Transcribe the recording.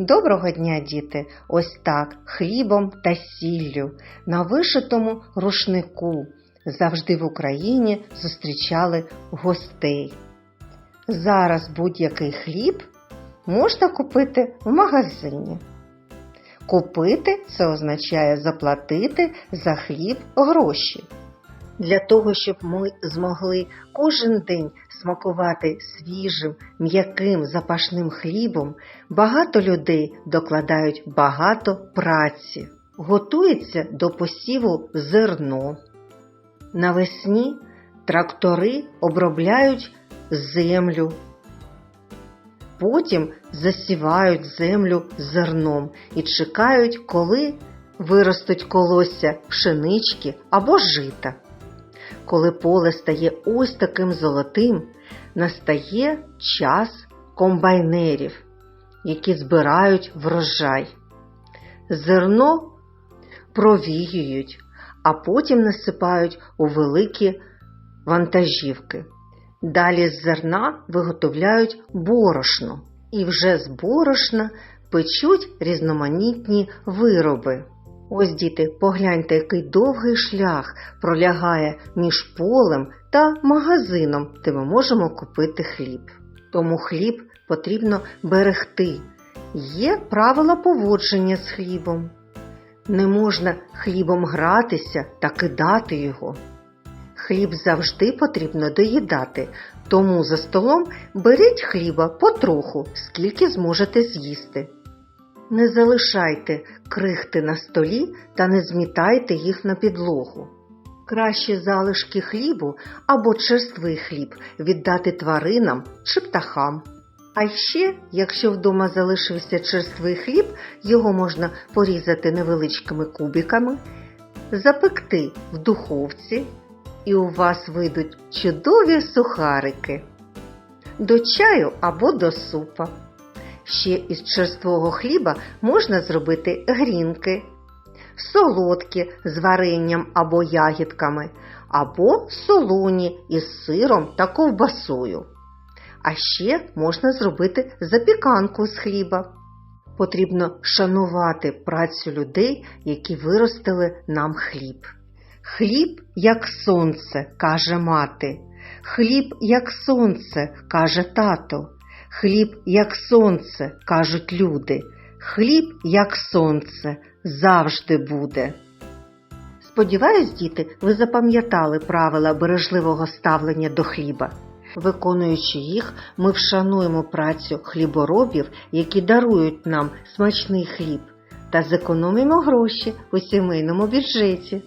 Доброго дня, діти! Ось так, хлібом та сіллю на вишитому рушнику завжди в Україні зустрічали гостей. Зараз будь-який хліб можна купити в магазині. Купити це означає заплатити за хліб гроші. Для того, щоб ми змогли кожен день смакувати свіжим, м'яким запашним хлібом, багато людей докладають багато праці. Готується до посіву зерно. Навесні трактори обробляють землю. Потім засівають землю зерном і чекають, коли виростуть колосся пшенички або жита. Коли поле стає ось таким золотим, настає час комбайнерів, які збирають врожай. Зерно провіюють, а потім насипають у великі вантажівки. Далі з зерна виготовляють борошно, і вже з борошна печуть різноманітні вироби. Ось, діти, погляньте, який довгий шлях пролягає між полем та магазином, де ми можемо купити хліб. Тому хліб потрібно берегти. Є правила поводження з хлібом. Не можна хлібом гратися та кидати його. Хліб завжди потрібно доїдати, тому за столом беріть хліба потроху, скільки зможете з'їсти. Не залишайте крихти на столі та не змітайте їх на підлогу. Краще залишки хлібу або черствий хліб віддати тваринам чи птахам. А ще, якщо вдома залишився черствий хліб, його можна порізати невеличкими кубиками, запекти в духовці, і у вас вийдуть чудові сухарики до чаю або до супа. Ще із черствого хліба можна зробити грінки, солодкі з варенням або ягідками, або солоні із сиром та ковбасою. А ще можна зробити запіканку з хліба. Потрібно шанувати працю людей, які виростили нам хліб. Хліб, як сонце, каже мати. Хліб, як сонце, каже тато. Хліб, як сонце, кажуть люди. Хліб, як сонце, завжди буде. Сподіваюсь, діти, ви запам'ятали правила бережливого ставлення до хліба. Виконуючи їх, ми вшануємо працю хліборобів, які дарують нам смачний хліб, та зекономимо гроші у сімейному бюджеті.